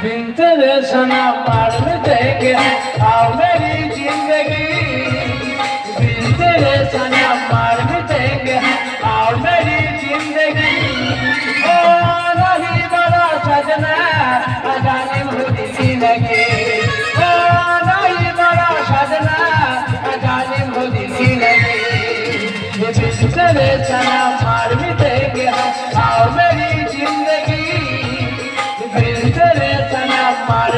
Pinterest and I'm out of the day again. I'll make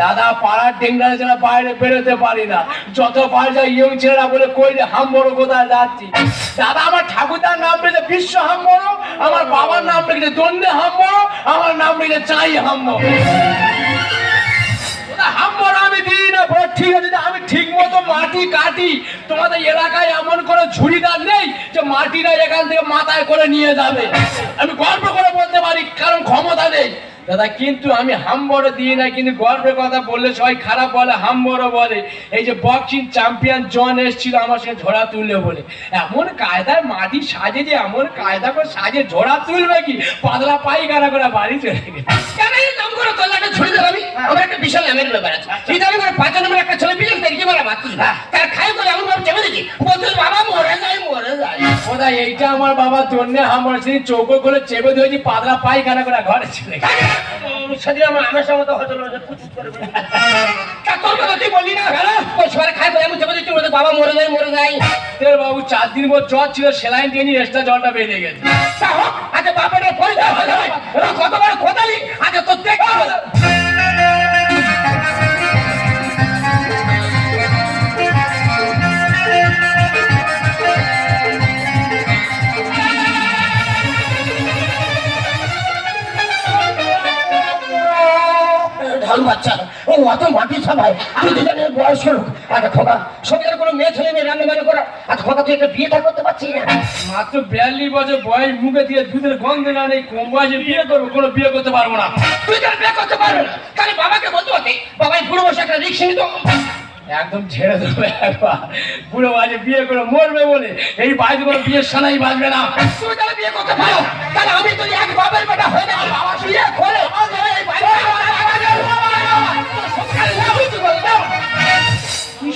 দাদা, পাড়ার ডেঙ্গারা ছাড়া বাইরে বেরোতে পারি না। যত বার যাই ইয়ং ছেলেরা বলে, কই রে হাম বড় কোথায় যাচ্ছি দাদা, আমার ঠাকুরদার নাম রেখে বিশ্ব হাম বড় আমার বাবার নাম রেখেছে দণ্ডে হাম বড় আমার নাম রেখেছে চাই হাম বড় আমি দিই না ঠিক আছে আমি ঠিক মতো মাটি কাটি। তোমাদের এলাকায় এমন কোনো ঝুড়িদার নেই যে মাটিটা এখান থেকে মাথায় করে নিয়ে যাবে। আমি গল্প করে বলতে পারি, কারণ ক্ষমতা নেই। দাদা কিন্তু আমি হামবড় দিই না কিন্তু গল্পের কথা বললে সবাই খারাপ বলে হামবড় বলে। এই যে বক্সিং চ্যাম্পিয়ন জন এসেছিল আমার সঙ্গে ঝোড়া তুললে বলে। এমন কায়দায় মাটি সাজে যে এমন কায়দা করে সাজে ঝোড়া তুলবে কি? পাতলা পাই পায়খানা করে বাড়ি চলে গেছে কেন এই করে আমি? আমার একটা বিশাল নামের ব্যাপার আছে। এই দামি করে পাঁচ নম্বর একটা ছেলে দেখি বলা মাত্র তার খাই করে এমন ভাবে চেপে দেখি বলতে বাবা মরে যায় মরে যায় এইটা আমার বাবা জন্য আমার সেই চৌকো করে চেপে দিয়েছি পাতলা পায়খানা করে ঘরে চলে গেছে। সেদিন আমার আমার সঙ্গে তো হতো না কুচুত করে তা তোর কথা তুই বললি না হ্যাঁ ওই সবাই খাই করে এমন চেপে দিচ্ছি বাবা মরে যায় মরে যায়। তোর বাবু চার দিন পর জ্বর ছিল সেলাইন দিয়ে নিয়ে এক্সট্রা জলটা বেরিয়ে গেছে। আচ্ছা পরিচয় কতবার খোদালি আচ্ছা তোর মাটি আমি দুজনের বয়স হলো আচ্ছা খোকা সঙ্গে কোনো মেয়ে ছেলে মেয়ে রান্না বান্না করা আচ্ছা খোকা তুই একটা বিয়েটা করতে পারছিস না? মাত্র বিয়াল্লিশ বছর বয়স মুখে দিয়ে দুধের গন্ধ না নেই কম বয়সে বিয়ে করব কোনো বিয়ে করতে পারব না। তুই তার বিয়ে করতে পারবে না? তাহলে বাবাকে বলতে পারতে বাবাই বুড়ো বসে একটা রিক্সা নিত। একদম ছেড়ে দেবো একবার। বুড়ো বাজে বিয়ে করে মরবে বলে এই বাড়িতে কোনো বিয়ের সানাই বাজবে না। তুমি তাহলে বিয়ে করতে পারো তাহলে আমি তো এক বাবার বেটা হয়ে যাব বাবা। বিয়ে করে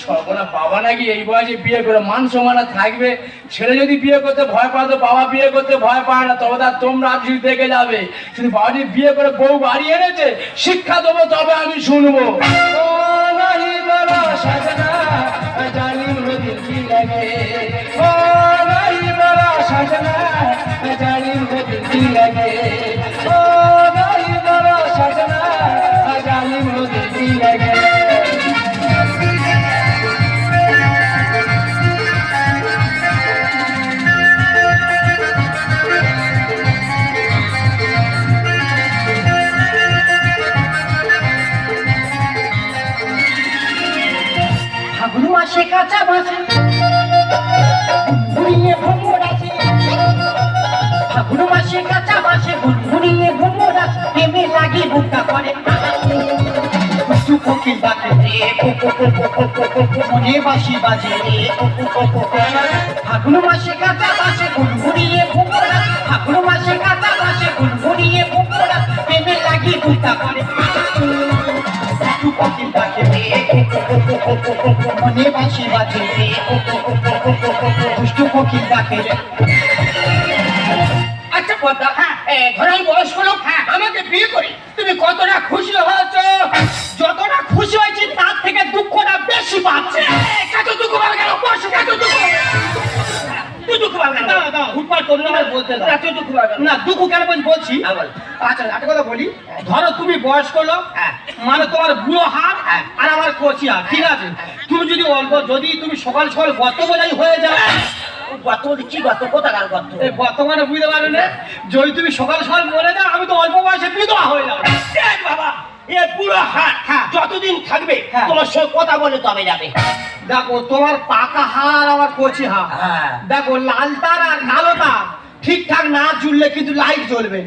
সর্বনা বাবা নাকি এই বয়সে বিয়ে করে মান সমানা থাকবে? ছেলে যদি বিয়ে করতে ভয় পায় তো বাবা বিয়ে করতে ভয় পায় না, তবে তার তোমরা আজ দেখে যাবে। কিন্তু বাবা যদি বিয়ে করে বউ বাড়ি এনেছে, শিক্ষা দেবো, তবে আমি শুনব। জানি বাসে কাঁচা বাসে ঘুরিয়ে ঘুমরাজ প্রেমে লাগি বুকা করে কোকিল বাজে মনে বাসি বাজে ফাগুন মাসে কাঁচা বাসে ঘুরিয়ে ঘুমরাজ ফাগুন মাসে কাঁচা বাসে ঘুরিয়ে ঘুমরাজ প্রেমে লাগি বুকা করে কোকিল বাজে মনে বাসি বাজে দুষ্টু কোকিল বাজে পদ্মা হ্যাঁ হ্যাঁ আমাকে বিয়ে করে। তুমি কতটা খুশি হয়েছো? যতটা খুশি হয়েছি তার থেকে দুঃখটা বেশি পাচ্ছে। কত দুঃখ পাবে কেন? বয়স কত দুঃখ। তুই দুঃখ পাবে না, না, হুটপাট আমার বলতে না, তুই দুঃখ পাবে না দুঃখ কেন বলছি? হ্যাঁ। আচ্ছা একটা কথা বলি। ধরো তুমি বয়স্ক লোক। মানে তোমার বুড়ো হাত। আর আমার কচি হাত ঠিক আছে? তুমি যদি অল্প যদি তুমি সকাল সকাল গত বোঝাই হয়ে যাও গত কি গত কোথাকার গত এই বর্তমানে বুঝতে পারো না? যদি তুমি সকাল সকাল মরে যাও আমি তো অল্প বয়সে বিধবা হয়ে যাব। বাবা এ পুরো হাট হ্যাঁ। যতদিন থাকবে হ্যাঁ। তোমার সঙ্গে কথা বলে তবে যাবে। দেখো তোমার পাকা হার আমার কচি হার। হ্যাঁ। দেখো লাল তার আর কালো তার ঠিকঠাক না জুড়লে কিন্তু লাইট জ্বলবে।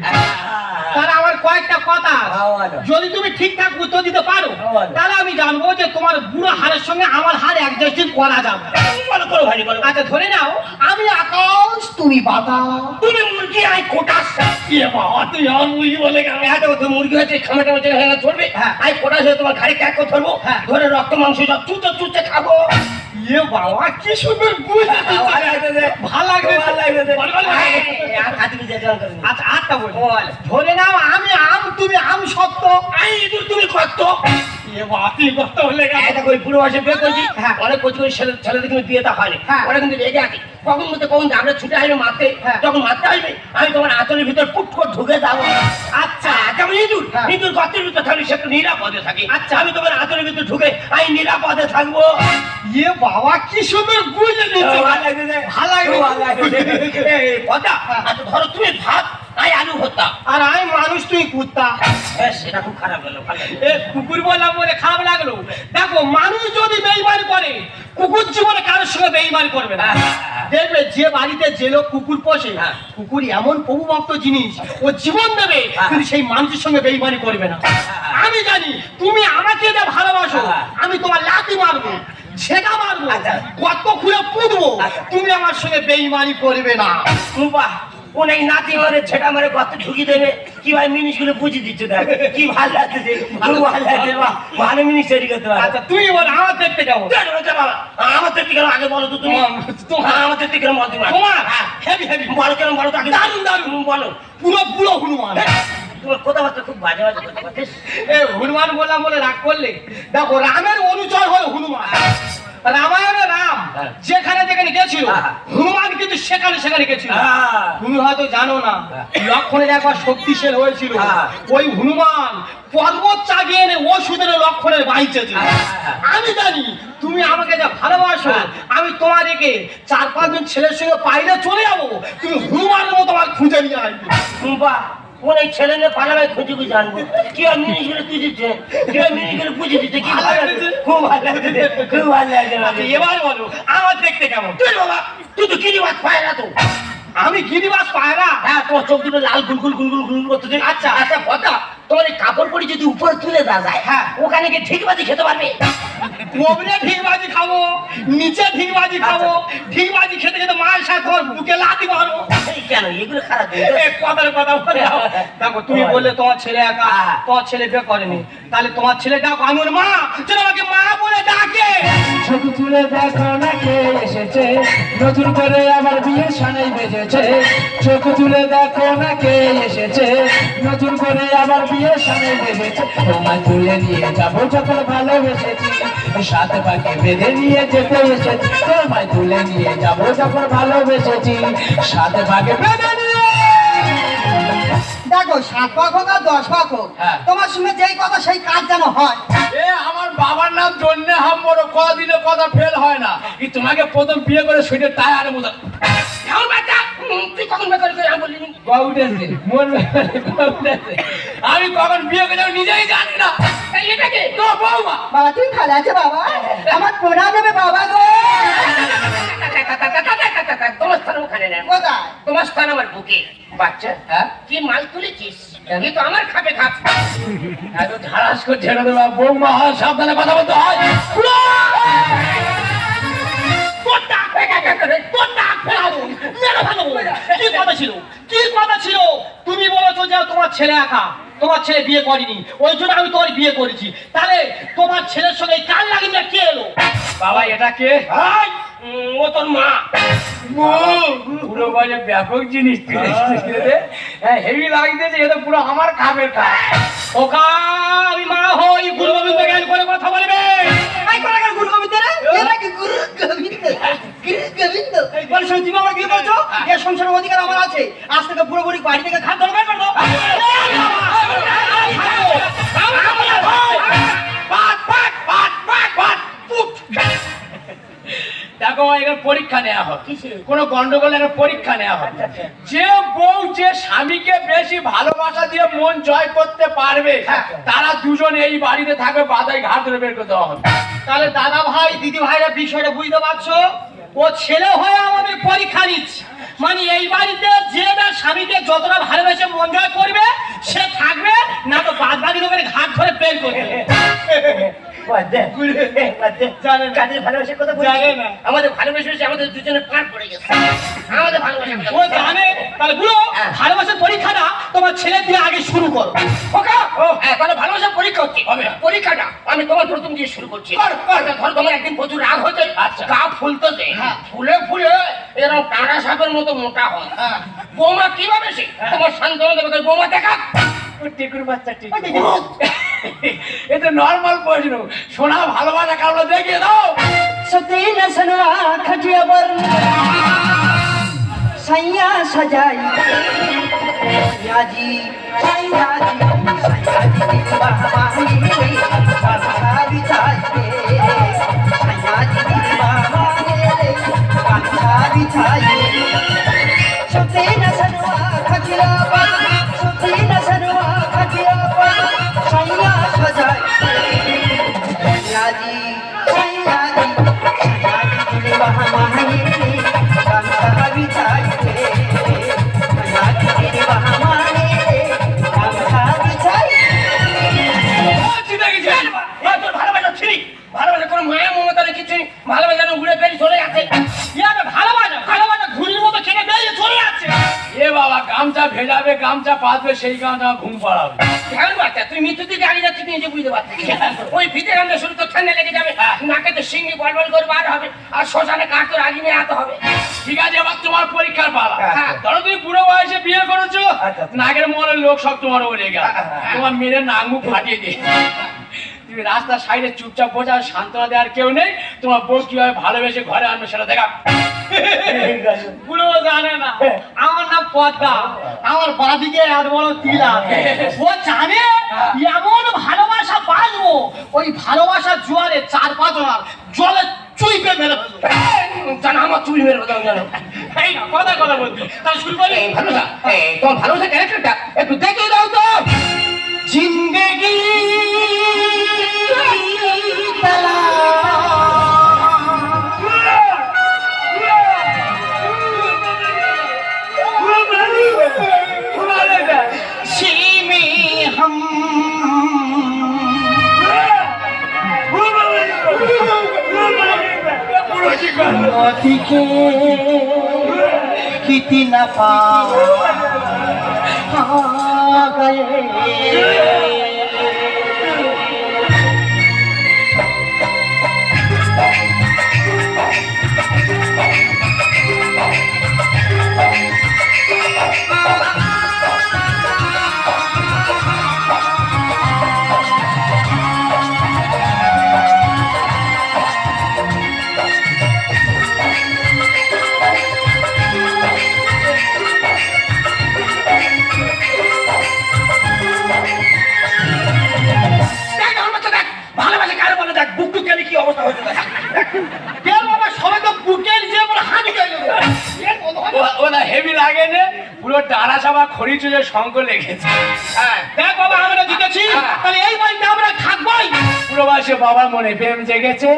না। তাহলে আমার কয়েকটা কথা। হ্যাঁ। যদি তুমি ঠিকঠাক উত্তর দিতে পারো হ্যাঁ, তাহলে আমি জানব যে তোমার বুড়ো হারের সঙ্গে আমার হার অ্যাডজাস্টিং করা যাবে আচ্ছা ধরে নাও আমি আকাশ তুমি বাতাস তুমি মুরগি কোটাস এ বাবা তুই আমার মুরগি বলে এত তো মুরগি হয়েছে খামাটা মধ্যে হ্যাঁ ধরবে হ্যাঁ। আই কোটাস হয়ে তোমার ঘাড়ে ক্যাক ধরবো হ্যাঁ। ধরে রক্ত মাংস সব চুচে চুচে খাব এ বাবা কি সুন্দর বুঝ। ভালো লাগবে আচ্ছা আটটা বল ধরে নাও আমি আম তুমি আম সত্য। আমি তুমি কত এ বাবা কত বলে গেল। এটা কই পুরো বয়সে বিয়ে করেছি হ্যাঁ। অনেক কচি কচি ছেলে ছেলেদের কিন্তু বিয়েটা হয়নি। হ্যাঁ। ওরা কিন্তু রেগে আছে। কখন মধ্যে কখন আমরা ছুটে আসবে মারতে হ্যাঁ। যখন মারতে আসবে আমি তোমার আঁচলের ভিতর পুট করে ঢুকে যাব। আচ্ছা। যেমন ইঁদুর? হ্যাঁ। ইঁদুর গর্তের ভিতর থাকলে সে নিরাপদে থাকে। আচ্ছা। আমি তোমার আঁচলের ভিতর ঢুকে আমি নিরাপদে থাকব। এ বাবা কি সুন্দর নিচ্ছে ভালো কথা, আচ্ছা ধরো তুমি ভাত আই আলু ভর্তা আর আমি মানুষ তুই কুত্তা হ্যাঁ, সেটা খুব খারাপ লাগল। কুকুর বললাম বলে খারাপ লাগল দেখো মানুষ যদি বেইমানি করে কুকুর জীবনে কারোর সঙ্গে বেইমানি করবে না দেখবে যে বাড়িতে যে লোক কুকুর পোষে হ্যাঁ। কুকুর এমন প্রভুভক্ত জিনিস ও জীবন দেবে হ্যাঁ। কিন্তু সেই মানুষের সঙ্গে বেইমানি করবে না আমি জানি তুমি আমাকে যে ভালোবাসো হ্যাঁ। আমি তোমার লাথি মারবো সেটা মারবো আচ্ছা। কত খুলে পুঁতবো আচ্ছা। তুমি আমার সঙ্গে বেইমানি করবে না বাহ নাতি মারে ছেটা মারে ঢুকি দেবে? কি ভাই বুঝে দিচ্ছে দেখ কি ভালো লাগছে ভালো লাগছে ভালো তৈরি করতে পারে আচ্ছা তুমি বল আমার দেখতে যাব আমার কেন আগে বলো তো তুমি? আমার কেন বলো তুমি? তোমার হ্যাঁ। Heavy heavy. বলো কেন বলো তো আগে। দারুণ, দারুণ। বলো। পুরো পুরো হনুমান। তোমার কথাবার্তা খুব বাজে বাজে এ হনুমান বললাম বলে রাগ করলে? দেখো রামের অনুচর হলো হনুমান। রামায়ণে রাম হ্যাঁ। যেখানে যেখানে গেছিল হ্যাঁ। হনুমান কিন্তু সেখানে সেখানে গেছিল হ্যাঁ। তুমি হয়তো জানো না। লক্ষণের একবার শক্তিশাল হয়েছিল হ্যাঁ। ওই হনুমান পর্বত চাগিয়ে এনে ওষুধের লক্ষণের বাইচেছিল। আমি জানি তুমি আমাকে যা ভালোবাসো। আমি তোমার রেখে চার পাঁচজন ছেলের সঙ্গে পাইলে চলে যাব তুমি হনুমানের মতো আমার খুঁজে নিয়ে আসবে অনেক ছেলে মেয়ে পালাবে খুঁজে খুঁজে আনব? কি আর করে তুই দিচ্ছে কি আর করে খুঁজে দিচ্ছে কি ভালো লাগছে? খুব ভালো লাগছে খুব ভালো লাগছে এবার বলো, আমার দেখতে কেমন? তুই বাবা, তুই তো মাছ পায় না তো। আমি গিরিবাস পায়রা? হ্যাঁ তোমার চোখ দুটো লাল গুলগুল গুলগুল গুলগুল করতে আচ্ছা আচ্ছা কথা তোমার এই কাপড় পরে যদি উপরে তুলে দেওয়া যায় হ্যাঁ। ওখানে গিয়ে ঠিকবাজি খেতে পারবে? ঠিকবাজি খাব নিচে ঠিকবাজি খাব ঠিকবাজি খেতে খেতে মায়ের সাথে তোমার বুকে লাথি মারো কেন? এগুলো খারাপ কথার কথা বলে দেখো তুমি বললে তোমার ছেলে একা হ্যাঁ। তোমার ছেলে বিয়ে করেনি। তাহলে তোমার ছেলে ডাকো আমি ওর মা। যেন আমাকে মা বলে ডাকে। ছবি তুলে দেখো না কে এসেছে। নতুন করে আবার বিয়ে সানাই বেজেছে চোখ তুলে দেখো না কে এসেছে। নতুন করে আবার বিয়ে সানাই বেজেছে তোমায় তুলে নিয়ে যাব যখন ভালোবেসেছি। সাথে পাখি বেঁধে নিয়ে যেতে এসেছি। তোমায় তুলে নিয়ে যাব যখন ভালোবেসেছি। সাথে পাখি বেঁধে নিয়ে দেখো সাত পাক হোক আর দশ পাক হোক হ্যাঁ। তোমার সঙ্গে যেই কথা সেই কাজ যেন হয়। এ আমার বাবার নাম জন্যে হাম বড় কদিনে কথা ফেল হয় না। কি তোমাকে প্রথম বিয়ে করে সুইটে টায়ারে হুম, তুই কখন বেকার করে আমি বলিনি। উঠেছে মন উঠেছে। আমি কখন বিয়ে করে নিজেই জানি না। এই এটাকে তো বৌমা। বাবা তুমি ভালো আছে বাবা? আমার প্রণাম দেবে বাবা গো। তোমার স্থান ওখানে নেন কোথায়? তোমার স্থান আমার বুকে। বাচ্চা? হ্যাঁ? কি মাল তুলেছিস? এ তো আমার খাবে খাপ। এত ঝাড়াস করে ছেড়ে দেবা বৌমা হয় সাবধানে কথা বলতে হয়। কি কথা ছিল? কি কথা ছিল? তুমি বলেছ যে তোমার ছেলে একা তোমার ছেলে বিয়ে করেনি ওই জন্য আমি তোমার বিয়ে করেছি। তাহলে তোমার ছেলের সঙ্গে কান লাগিয়ে কে এলো? বাবা এটা কে? ও তোর মা। পুরো বাজে ব্যাপক জিনিস। হ্যাঁ হেভি লাগতেছে এটা পুরো আমার কাজ ওকা আমি মা হই গুরু গোবিন্দ জ্ঞান করে কথা বলবে। আই গুরু গোবিন্দ গুরু গোবিন্দ গুরু গোবিন্দ বল এর সংসারের অধিকার আমার আছে। আজ থেকে পুরোপুরি বাড়ি থেকে খাদ্য বের করে দাও। দেখো এখানে পরীক্ষা নেওয়া হয় কোনো গন্ডগোল একটা পরীক্ষা নেওয়া হয় যে বউ যে স্বামীকে বেশি ভালোবাসা দিয়ে মন জয় করতে পারবে তারা দুজন এই বাড়িতে থাকবে বাদাই ঘাট ধরে বের করে দেওয়া হবে। তাহলে দাদা ভাই দিদি ভাইরা বিষয়টা বুঝতে পারছ? ও ছেলে হয়ে আমাদের পরীক্ষা নিচ্ছে। মানে এই বাড়িতে যে তার স্বামীকে যতটা ভালোবেসে মন জয় করবে সে থাকবে না তো বাদ বাকি লোকের ঘাট ধরে বের করবে কাজের ভালোবাসার কথা বলছি আমাদের ভালোবেসে আমাদের দুজনে পার পড়ে গেছে। আমাদের ভালোবাসা ও জানে? তাহলে বুড়ো ভালোবাসার পরীক্ষাটা তোমার ছেলে দিয়ে আগে শুরু করো। ওকা? হ্যাঁ তাহলে ভালোবাসার পরীক্ষা হচ্ছে। পরীক্ষাটা আমি তোমার প্রথম দিয়ে শুরু করছি। আচ্ছা, ধর তোমার একদিন প্রচুর রাগ হচ্ছে। আচ্ছা। গা ফুলতেছে। ফুলে ফুলে এরকম কাঁড়া সাপের মতো মোটা হয় বোমা কীভাবে সে তোমার শান্তনু দেবে বোমা দেখা টিকুর বাচ্চা টিকুর এটা নর্মাল প্রশ্ন সোনা ভালোবাসা কারণ দেখিয়ে দাও সত্যি না সোনা খাটিয়া বর সাইয়া সাজাই সাইয়াজি সাইয়াজি সাইয়াজি বাবা বাবা বাবা বাবা बरसा बिछाई सते न सनवा खटिया ভেজাবে গামছা পাতবে সেই গামছা ঘুম পাড়াবে। ধ্যান বাচ্চা? তুই মৃত্যু দিকে আগে যাচ্ছিস তুই নিজে বুঝতে পারছিস। ওই ভিতরে আমরা শুরু তো ঠান্ডা লেগে যাবে। নাকে তো সিঙ্গি বল বল করে বার হবে আর শ্মশানে কাক তো আগে নিয়ে আতে হবে। ঠিক আছে এবার তোমার পরীক্ষার পালা। হ্যাঁ। ধরো তুমি বুড়ো বয়সে বিয়ে করেছ নাগের মনের লোক সব তোমার ওরে গেল তোমার মেয়ের নাক মুখ ফাটিয়ে দিয়ে তুমি রাস্তার সাইডে চুপচাপ বোঝা সান্ত্বনা দেওয়ার কেউ নেই। তোমার বউ কীভাবে ভালোবেসে ঘরে আনবে সেটা দেখা জানে না। আমার নাম পদ্মা। আমার বাদিকে এত বড় তিল ও জানে এমন ভালোবাসা ওই ভালোবাসার জোয়ারে চার পাঁচ জলে চুইপে মেরে জানো, আমার চুল মেরে জানো। এই না, কথা কথা বলছি শুরু করি। ভালোবাসা তোমার ভালোবাসা ক্যারেক্টারটা একটু দেখে मोती के कितना पा गए দেখ চুলে শঙ্খ লেগেছে। হ্যাঁ। দেখ বাবা আমরা জিতেছি। তাহলে এই বইটা আমরা থাকবোই। পুরোবাসে বাবা বাবার মনে প্রেম জেগেছে।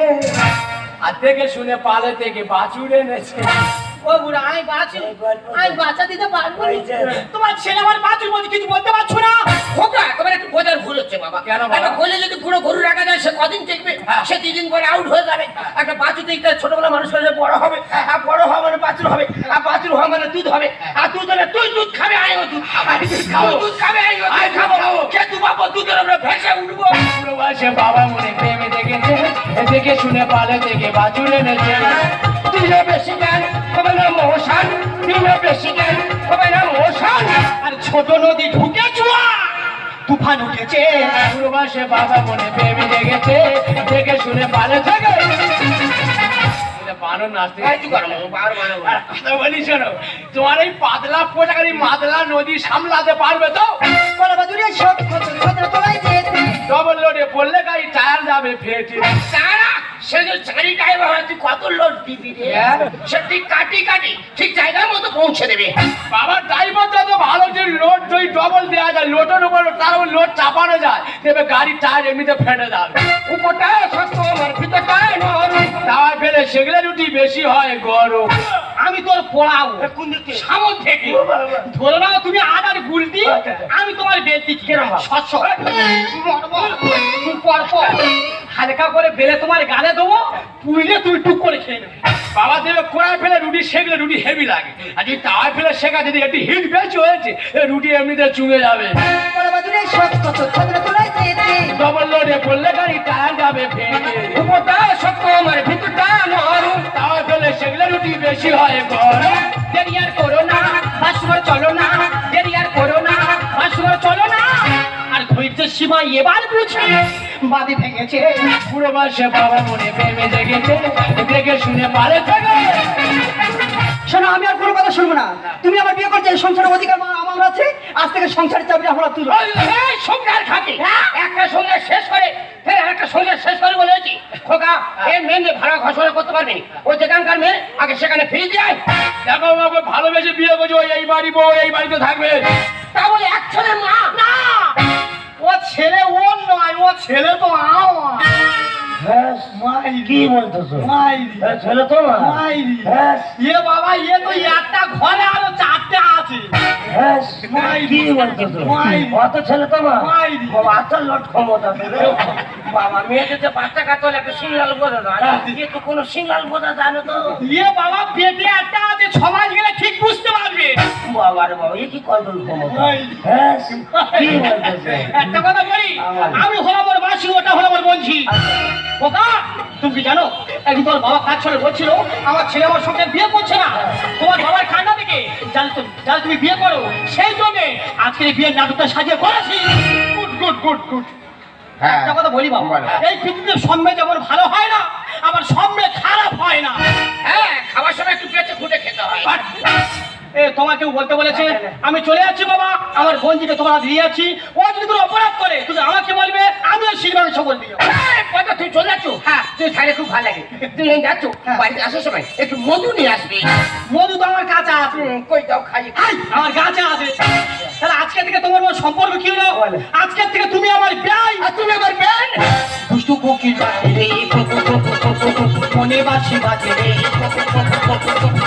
আর থেকে শুনে পালে থেকে বাঁচুড়ে এনেছে। ও বুড়া আমি বাঁচি আমি বাচ্চা দিতে পারব। তোমার ছেলে আমার বাঁচুর মধ্যে কিছু বলতে পারছ না? খোকা তোমার একটু বোঝার ভুল হচ্ছে বাবা। কেন বাবা? কোলে যদি পুরো গরু রাখা যায় সে কদিন টিকবে? সে দুদিন পরে আউট হয়ে যাবে। একটা বাছুর দেখতে ছোটবেলা মানুষ করে বড় হবে। আর বড় হওয়া মানে বাছুর হবে। আর বাছুর হওয়া মানে দুধ হবে। আর দুধ হলে তুই দুধ খাবে আমিও দুধ খাব। দুধ খাবে। আমিও দুধ খাব। কে তু বাবা দুধের আমরা ভেসে উঠবো। বয়সে বাবা মনে প্রেম জেগেছে এ শুনে পালে থেকে বাছুর এনেছে দিলে বেশি জ্ঞান হবে না দিলে বেশি জ্ঞান হবে না মশান। আর ছোট নদী ঢুকে তুফান উঠেছে। বাবা মনে প্রেম জেগেছে। দেখে শুনে পালে থেকে বানর নাচতে কথা বলি শোনো তোমার এই পাতলা পোশাকারি মাতলা নদী সামলাতে পারবে তো? ডবল লোডে পড়লে গাড়ি টায়ার যাবে ফেটে। তারা সে যে চারি ড্রাইভার তুই কত লোড দিবি রে? হ্যাঁ। সে ঠিক কাটি কাটি ঠিক জায়গার মতো পৌঁছে দেবে। বাবার ড্রাইভারটা তো ভালো যে লোড যদি ডবল দেওয়া যায় লোডের উপর তার লোড চাপানো যায় তবে গাড়ির টায়ার এমনিতে ফেটে যাবে। শক্ত আমার তাওয়ায় ফেলে সেগুলো রুটি বেশি হয় গরম আমি তোর পড়াবো। সামন থেকে। ধরে নাও তুমি আদার গুলটি আমি তোমার বেলতি পর পর। হালকা করে বেলে তোমার গালে দেবো পুইলে তুই টুক করে খেয়ে নেবে। বাবা দেবে কোড়ায় ফেলে রুটি সেগুলো রুটি হেভি লাগে। আর যদি তাওয়ায় ফেলে শেখা যদি একটু হিট বেশি হয়েছে রুটি এমনিতে চুঙে যাবে। বড় সব কত ছত্র তোলাই চেয়েছে ডবল লোডে পড়লে গাড়ি টায়ার যাবে ভেঙে আমার ভিতরটা নরম ফেলে সেগুলো রুটি বেশি হয় গরম দেরি আর করো না বাসুর চলো না। দেরি আর করো না বাসুর চলো না। আর ধৈর্যের সীমা এবার বুঝি। বাদে ভেঙেছে। পুরো মাসে বাবা মনে প্রেমে জেগেছে। দেখে শুনে পারে থাকে শোনো আমি আর কোনো কথা শুনব না। তুমি আমার বিয়ে করতে এই সংসারের অধিকার আছে? আজ থেকে সংসারের চাবি আমরা তুলো এই সংসার খাটি। একটা সংসার শেষ করে ফের একটা সংসার শেষ করে বলেছি খোকা এর মেয়ে ভাড়া ঘোষণা করতে পারবি ওই যেখানকার মেয়ে আগে সেখানে ফিরে যায় দেখো বাবা ভালোবেসে বিয়ে করছে ওই এই বাড়ি বউ এই বাড়িতে থাকবে। তা বলে এক ছেলের মা? না! ও ছেলে ওর নয় ও ছেলে তো আমার। কি বলতেছো? মাইরি। হ্যাঁ, ছেলে তো না হ্যাঁ, এ বাবা এ তো একটা ঘরে আরও চারটে আছে। হ্যাঁ, কি বলতেছো? অত ছেলে তো না মাইরি। বাবা আচার লট ক্ষমতা বাবা মেয়েদের যে বাচ্চা হলে একটা সিঙ্গাল বোঝা যায়। এ তো কোনো সিঙ্গাল বোঝা জানো তো। এ বাবা পেটে একটা আছে সমাজ গেলে ঠিক বুঝতে পারবে। বাবা রে বাবা এ কি কন্ট্রোল ক্ষমতা হ্যাঁ, কি বলতেছো? একটা কথা বলি আমি হলাম ওর মাসি ওটা ওকা তুমি জানো একদিন তোর বাবা কাজ ছড়ে বলছিল আমার ছেলে আমার সঙ্গে বিয়ে করছে না। তোমার বাবার কান্না থেকে জান তো জান তুমি বিয়ে করো। সেই জন্য আজকে বিয়ের নাটকটা সাজিয়ে করেছি। Good good good good. একটা কথা বলি বাবা এই পৃথিবীতে সব মেয়ে যেমন ভালো হয় না আবার সব মেয়ে খারাপ হয় না। হ্যাঁ খাবার সময় একটু পেটে ফুটে খেতে হয়। এ তোমাকেও বলতে বলেছে আমি চলে যাচ্ছি বাবা আমার বোনজিকে তোমার দিয়ে যাচ্ছি ও যদি কোনো অপরাধ করে তুমি আমাকে বলবে আমিও শিলবাড়ি সবল কথা তুই চলে যাচ্ছ হ্যাঁ তুই খাইলে খুব ভালো লাগে তুই এই যাচ্ছ বাড়িতে আসার সময় একটু মধু নিয়ে আসবি মধু তো আমার কাছে আছে কই দাও খাই আমার কাছে আছে তাহলে আজকে থেকে তোমার আমার সম্পর্ক কি হলো আজকের থেকে তুমি আমার ব্যয় আর তুমি আমার বেন দুষ্টু কোকিল বাজে রে মনে বাসি বাজে রে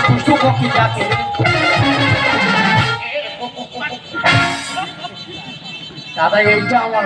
দুষ্টু কোকিল ডাকে রে দাদা এইটা আমার